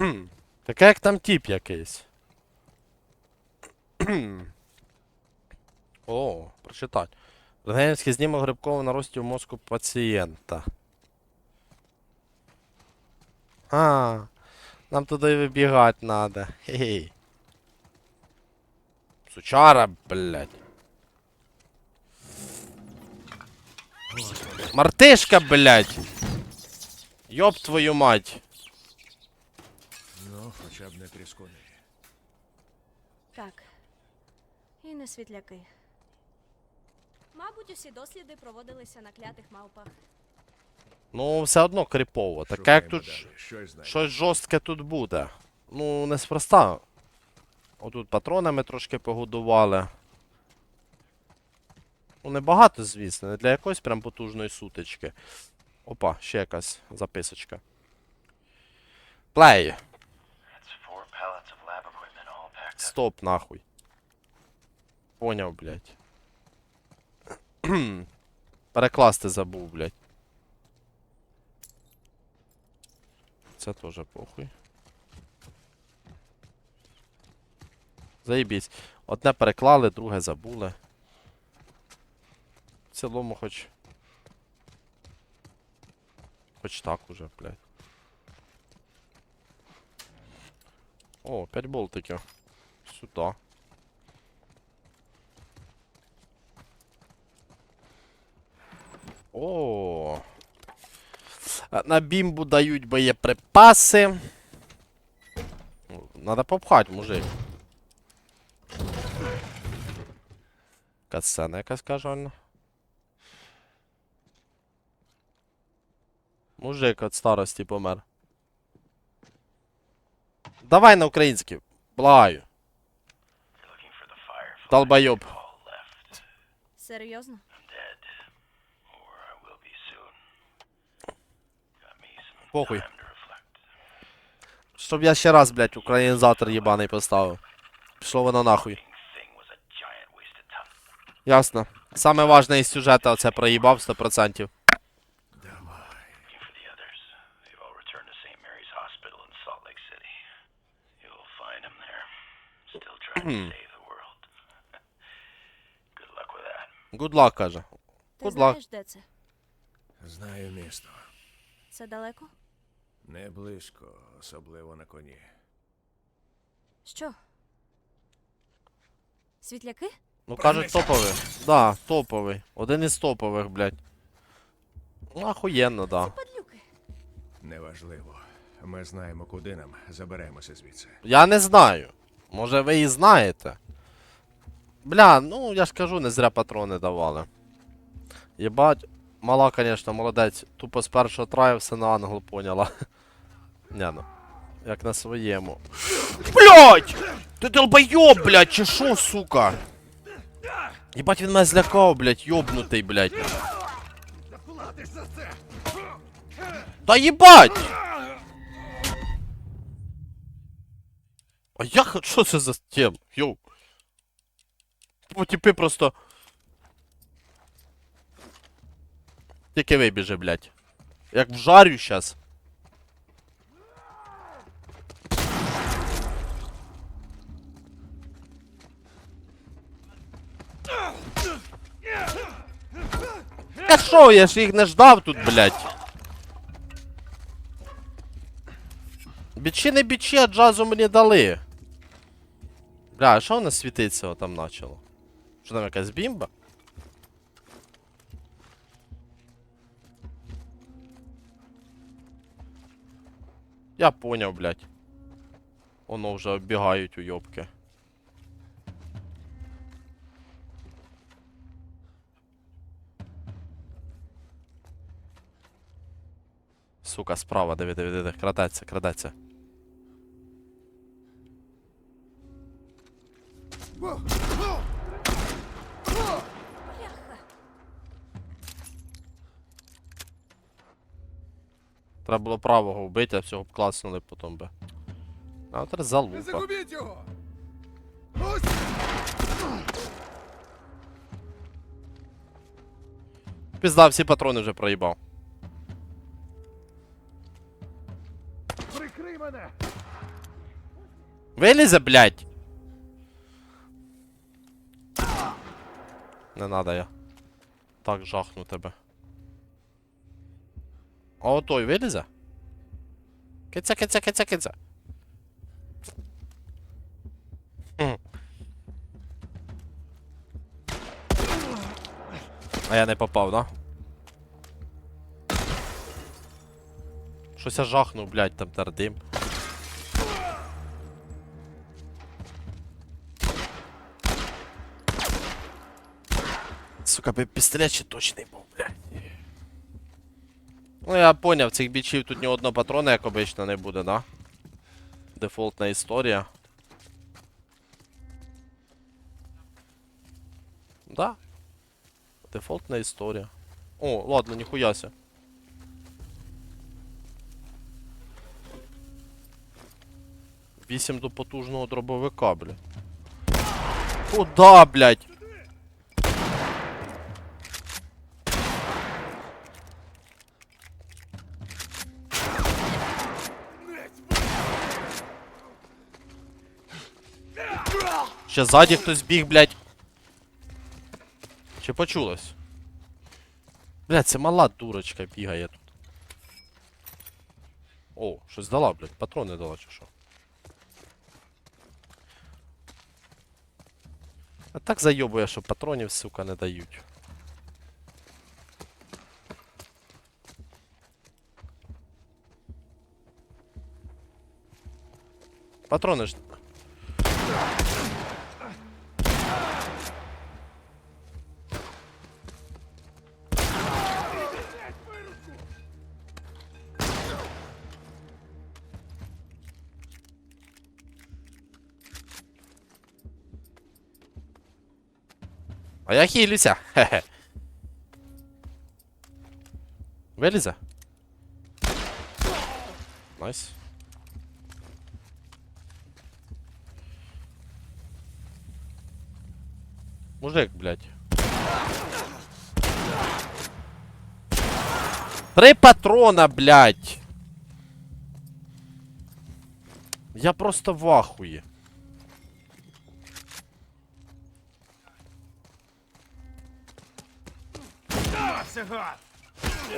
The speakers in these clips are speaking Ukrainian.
Таке як там тіп якийсь. О, прочитать. Рентгенівський знімок грибкового наростів мозку пацієнта. А, нам туди вибігати надо. Хе-хей. Сучара, блядь. Мартишка, блядь. Ёб твою мать. Хоча б не. Так. І не світляки. Мабуть, усі досліди проводилися на клятих мавпах. Ну, все одно кріпово. Таке як тут. ж- Щось знайдемо. Щось жорстке тут буде. Ну, неспроста. Отут патронами трошки погодували. Ну, небагато, звісно, не для якоїсь прям потужної сутички. Опа, ще якась записочка. Плей. Стоп, нахуй. Поняв, блядь. Перекласти забув, блядь. Це теж похуй. Заєбісь. Одне переклали, друге забули. В цілому хоч. Хоч так уже, блядь. О, 5 болтиків. Сюда. О. На бімбу дають боєприпаси. Ну, Надо попхать, мужик. Касцена якась кажальна. Мужик від старості помер. Давай на український. Благаю. Me Серьезно? Похуй. Щоб я ще раз, блядь, українізатор єбаний поставив. Пішло воно нахуй. Ясно. Саме важне із сюжету оце проїбав 100%. Luck, каже. Ти Good luck. знаєш, де це? Знаю місто. Це далеко? Не близько, особливо на коні. Що? Світляки? Ну кажуть топовий. Да, топовий. Один із топових, блядь. Ну, ахуєнно, да. Падлюки. Неважливо. Ми знаємо, куди нам. Заберемося звідси. Я не знаю. Може ви і знаєте. Бля, ну я ж кажу, не зря патрони давали. Єбать, мала, конечно, молодець. Тупо з першого траю все на ангел поняла. Не ну. Як на своєму. Блять! Ти долбойоб, блядь, чи шо, сука? Єбать, він мене злякав, блядь, йобнутий, блядь. Та єбать! А як, що це за тем? Йоу. Типи просто... Тільки вибіже, блядь. Як вжарю щас. Та що, я ж їх не ждав тут, блядь. Бічі не бічі, а джазу мені дали. Бля, а що воно світиться о, там начало? Що там якась бімба? Я поняв, блядь. Воно вже оббігають уйобки. Сука, справа, диви, диви, диви, крадеться, крадеться. Треба було правого вбити, а всього б класнули потім би. А от залупа. Загубіть його! Пізда, всі патрони вже проїбав. Прикрий мене! Вилізе, блядь! Не надо я. Так жахну тебе. А отой вилізе? Киця, киця, киця, киця. А я не попав, да? Щось я жахнув, блядь, там тардим. Сука, би пістолет ще точний був, блядь. Ну я поняв, цих бічів тут ні одного патрона, як обично, не буде, да? Дефолтна історія. Да. Дефолтна історія. О, ладно, ніхуяся. Вісім до потужного дробовика, блядь. Куда, блядь? Ще ззаді хтось біг, блядь. Чи почулось? Блядь, це мала дурочка бігає тут. О, щось дала, блядь, патрони дала чи що. А так зайобує, що патронів, сука, не дають. Патрони ж. А я хилюся. Хе-хе. Найс. Мужик, блядь. Три патрона, блядь. Я просто в ахуї.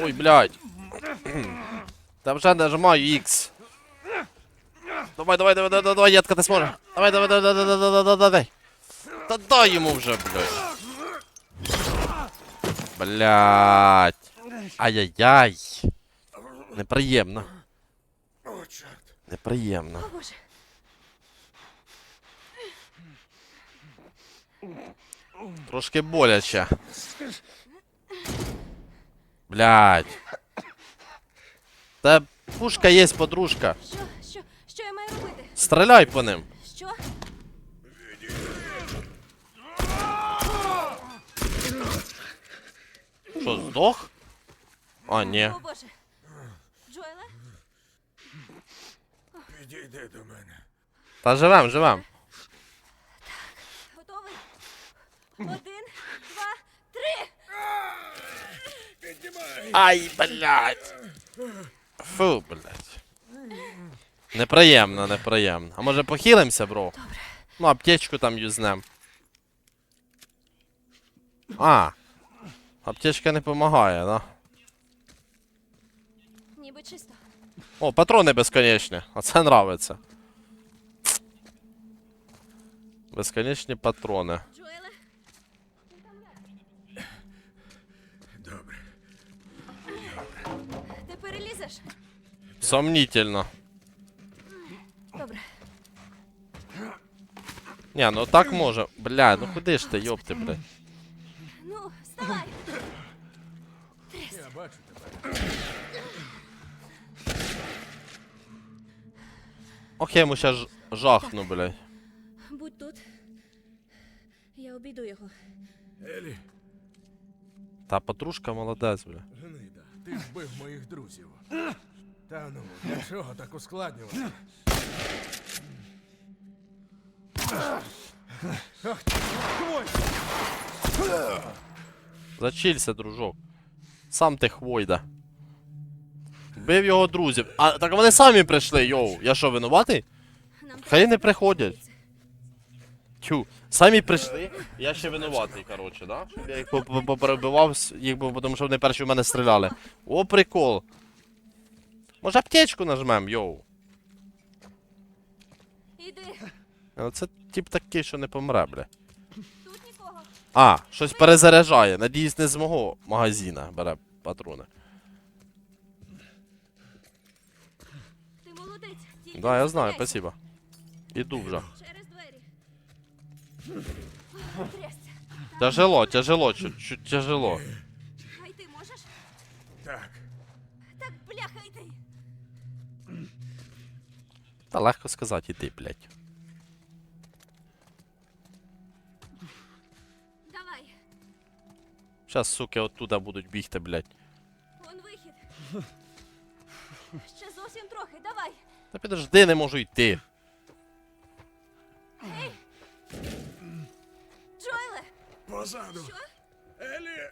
Ой, блядь. Там вже нажимаю X. Давай, давай, давай, давай, давай, ядка, ти зможеш. Давай, давай, давай, давай, давай, давай, давай, давай. Та дай йому вже, блядь. Блядь. Ай-яй-яй. Неприємно. О, чорт. Неприємно. О боже. Трошки боляче. Блядь. Та пушка є, подружка. Що? Що? Що я маю робити? Стріляй по ним. Що? Що, здох? А, ні. О боже. Джоеле? Підійди до мене. Та живем, живем. Готовий? Один, Ай, блядь. Фу, блядь. Неприємно, неприємно. А може похилимося, бро? Добре. Ну, аптечку там юзнем. А. Аптечка не допомагає, да? Ніби чисто. О, патрони безконечні. А це нравиться. Безконечні патрони. Сомнительно. Добре. Ні, ну так може. Бля, ну куди ж ти, йопти, блядь. Ну, вставай! Я бачу тебе. Ох, я йому щас ж- жахну, блядь. Будь тут. Я обійду його. Елі, Та подружка молодець, бля. гнида, ти вбив моїх друзів. Та ну, для чого так ускладнювати? Ах, ти, хвой! Зачілься, дружок. Сам ти хвойда. Бив його друзів. А так вони самі прийшли, йоу. Я що, винуватий? Хай не приходять. Тю, самі прийшли, я ще винуватий, коротше, да? Щоб я їх по- по- поперебивав, їх, тому що вони перші в мене стріляли. О, прикол. Може аптечку нажмем, йоу. Іди, Оце тип такий, що не помре, бля. тут нікого. А, щось перезаряджає. Надіюсь, не з мого магазина бере патрони. Ти молодець. Тільки Да, я знаю, зупиняйся. спасибо. Іду вже. Через двері. Трясся. Тяжело, тяжело, чуть-чуть тяжело. А й ти можеш? Так, Так, бляха, йди. Та легко сказати, іди, блядь. Давай, Щас, суки, оттуда будуть бігти, блядь. вон вихід. Ще зовсім трохи, давай. Та підожди, не можу йти. Джоеле, позаду. що? Елі!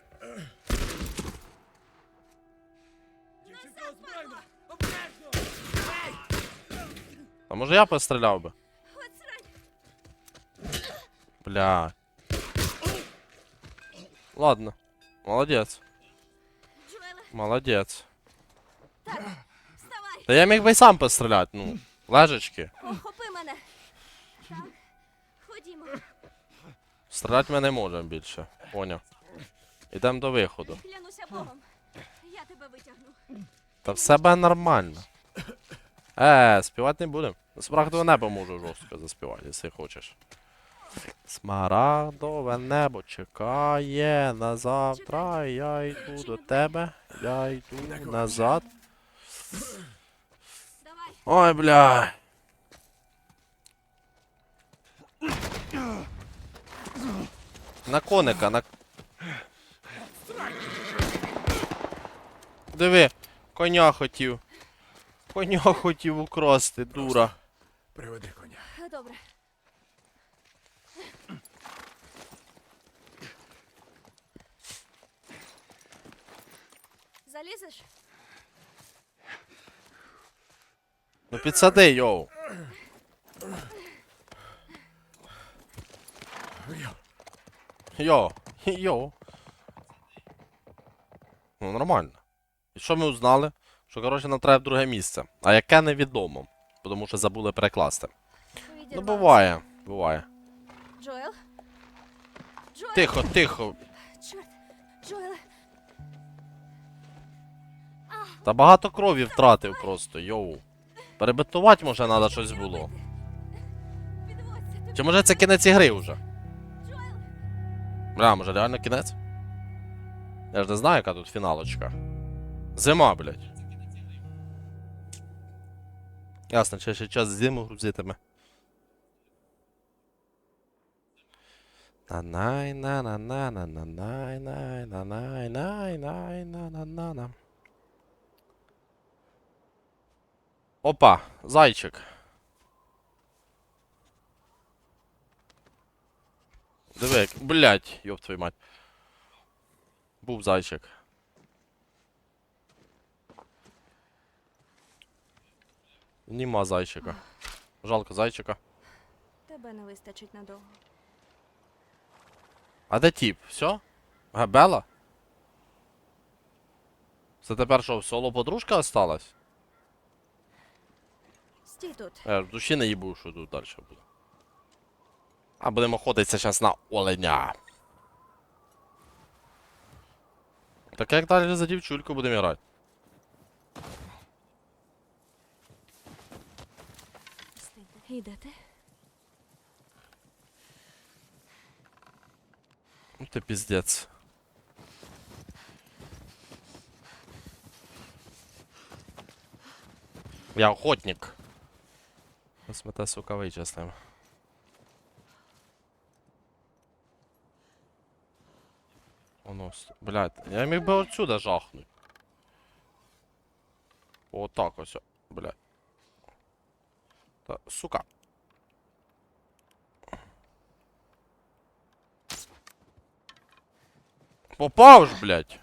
А може я постріляв би? Бля. Ладно. Молодець. Молодець. Та я міг би й сам постріляти, ну. Лежечки. Охопи мене. Так, ходімо. Стріляти ми не можемо більше. Поняв. Ідемо до виходу. Клянуся Богом. Я тебе витягну. Та все буде нормально. Е, співати не будемо. Смарагдове небо можу жорстко заспівати, якщо хочеш. Смарагдове небо чекає на завтра. Я йду до тебе. Я йду назад. Ой, бля. На коника, на. Диви, коня хотів. Коня хотів украсти, дура. Приведи коня. Добре. Залізеш? Ну підсади, йоу. Йо, Йо. Ну, нормально. І що ми узнали? Що, коротше, нам треба в друге місце. А яке невідомо. Тому що забули перекласти. Ну, буває, буває. Джоел? Джоел! Тихо, тихо. Чорт! Джоеле! Та багато крові втратив просто, йоу. Перебетувати може треба щось було. Чи може це кінець ігри вже? Бля, може реально кінець? Я ж не знаю, яка тут фіналочка. Зима, блядь. Ясно, чи ще час зиму грузитиме. на най на на на на на най най на най най на на на на Опа, зайчик. Диви, блядь, ёб твою мать. Був зайчик. Нема зайчика. Жалко зайчика. Тебе не вистачить надовго. А де тіп? Все? Габела? Це тепер що, соло подружка осталась? Стій тут. Я в душі не їбу, що тут далі буде. А будемо ходитися зараз на оленя. Так як далі за дівчульку будемо грати? Йдете? Ну ти піздець. Я охотник. Ось ми те, сука, вичислимо. Воно, с- блядь, я міг би отсюда жахнуть. Отак ось, о, блядь. Та, сука. Попав ж, блядь.